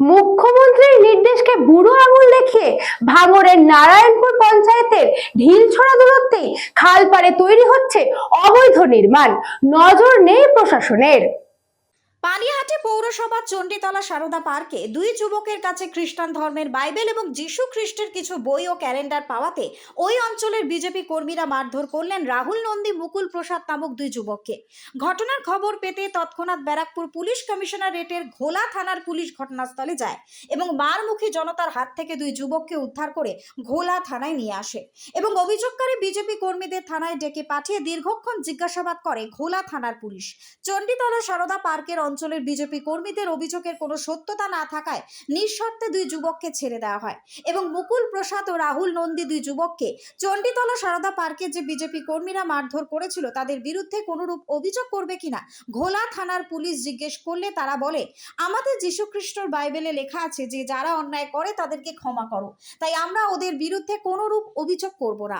মুখ্যমন্ত্রীর নির্দেশকে বুড়ো আঙুল দেখিয়ে ভাঙরের নারায়ণপুর পঞ্চায়েতের ঢিলছড়া দূরত্বেই খাল পাড়ে তৈরি হচ্ছে অবৈধ নির্মাণ। নজর নেই প্রশাসনের। পানিহাটি পৌরসভা চণ্ডীতলা সারদা পার্কে দুই যুবকের কাছে খ্রিস্টান ধর্মের বাইবেল এবং যীশু খ্রিস্টের কিছু বই ও ক্যালেন্ডার পাওয়াতে ওই অঞ্চলের বিজেপি কর্মীরা মারধর করলেন রাহুল নন্দী, মুকুল প্রসাদ নামক দুই যুবককে। ঘটনার খবর পেতে তৎক্ষণাৎ ব্যারাকপুর পুলিশ কমিশনারেটের ঘোলা থানার পুলিশ ঘটনাস্থলে যায় এবং মারমুখী জনতার হাত থেকে দুই যুবককে উদ্ধার করে ঘোলা থানায় নিয়ে আসে এবং অভিযোগকারী বিজেপি কর্মীদের থানায় ডেকে পাঠিয়ে দীর্ঘক্ষণ জিজ্ঞাসাবাদ করে ঘোলা থানার পুলিশ। চণ্ডীতলা সারদা পার্কের অঞ্চলের বিজেপি কর্মীদের অভিযোগের কোনো সত্যতা না থাকায় নিঃশর্তে দুই যুবককে ছেড়ে দেওয়া হয়। এবং মুকুল প্রসাদ ও রাহুল নন্দী দুই যুবককে চণ্ডীতলা সারদা পার্কে যে বিজেপি কর্মীরা মারধর করেছিল, তাদের বিরুদ্ধে কোনোরূপ অভিযোগ করবে কিনা? ঘোলা থানার পুলিশ জিজ্ঞেস করলে তারা বলে, আমাদের যীশুখ্রিস্টর বাইবেলে লেখা আছে যে যারা অন্যায় করে তাদেরকে ক্ষমা করো। তাই আমরা ওদের বিরুদ্ধে কোনোরূপ অভিযোগ করব না।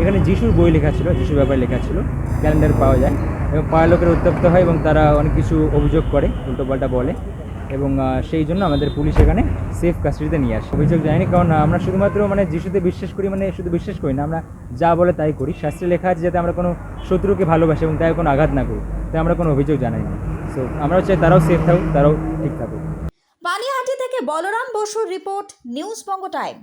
এখানে যিশুর বই লেখা ছিল, যিশুর ব্যাপারে লেখা ছিল, ক্যালেন্ডার পাওয়া যায়। এবং পাড়া লোকের উত্তপ্ত হয় এবং তারা অনেক কিছু অভিযোগ করে, উল্টোপাল্টা বলে। এবং সেই জন্য আমাদের পুলিশ এখানে সেফ কাস্টাডিতে নিয়ে আসে। অভিযোগ জানি কারণ আমরা শুধুমাত্র মানে যিশুতে বিশ্বাস করি মানে শুধু বিশ্বাস করি না, আমরা যা বলে তাই করি। শাস্ত্রে লেখা আছে যাতে আমরা কোনো শত্রুকে ভালোবাসি এবং তাই কোনো আঘাত না করি। তাই আমরা কোনো অভিযোগ জানাই না। সো আমরাও চাই তারাও সেফ থাকুক, তারাও ঠিক থাকুক। পানিহাটি থেকে বলরাম বসুর রিপোর্ট, নিউজ বঙ্গ টাইম।